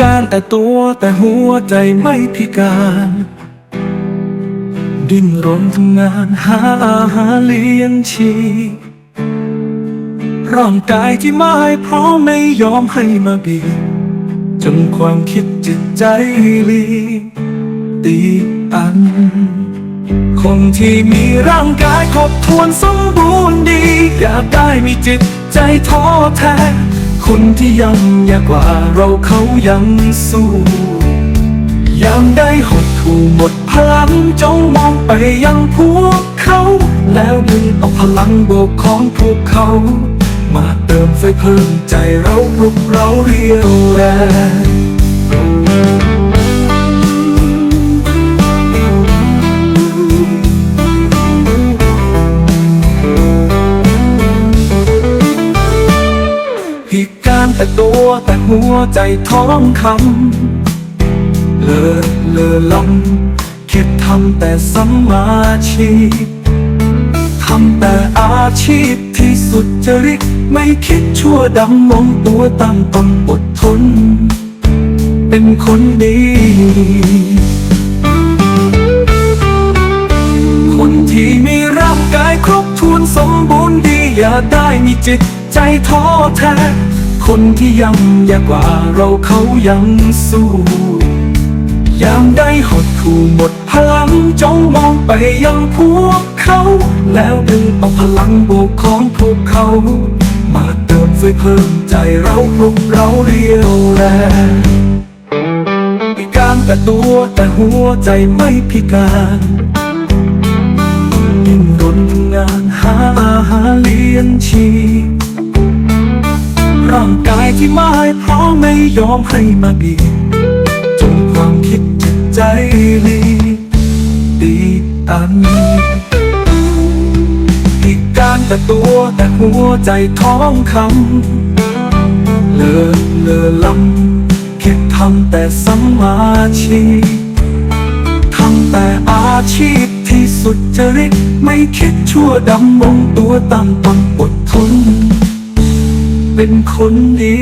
การแต่ตัวแต่หัวใจไม่พิการ ดิ้นรนทำงานหาอาหารเลี้ยงชีร่างกายที่ไม่พร้อมไม่ยอมให้มาบีจนความคิดจิตใจลีตีอัน คนที่มีร่างกายครบถ้วนสมบูรณ์ดี อยากได้มีจิตใจท้อแท้ คนที่ยังยากกว่าเราเขายังสู้ยังได้หดถู่หมดพลังจงมองไปยังพวกเขา แล้วดึงเอาพลังบวกของพวกเขา มาเติมไฟเพิ่มใจเราปลุกเราเรียวแรง พิการแต่ตัวแต่หัวใจท้องคำเลอเลอลำคิดทำแต่สัมมาชีพทำแต่อาชีพที่สุดจริตไม่คิดชั่วดำมองตัวตั้งตนอดทน เป็นคนดี คนที่มีร่างกายครบถ้วนสมบูรณ์ดี อย่าได้มีจิต ใจท้อแท้ คนที่ยังยากกว่าเราเขายังสู้ยังได้หดถู่หมดพลังจงมองไปยังพวกเขา แล้วดึงเอาพลังบวกของพวกเขา มาเติมไฟเพิ่มใจเราปลุกเราเรียวแรงพิการแต่ตัวแต่หัวใจไม่พิการยิ่งรนงานหาอาหารเลี้ยงชีพ ร่างกายที่ไม่พร้อมไม่ยอมให้มาบีจนความคิดจิตใจลีตีตันพิการแต่ตัวแต่หัวใจท้องคำเลอเลอลำคิดทำแต่สมมาชีทำแต่อาชีพที่สุดจริต ไม่คิดชั่วดำมงตัวตั้งตนอดทน เป็นคนดี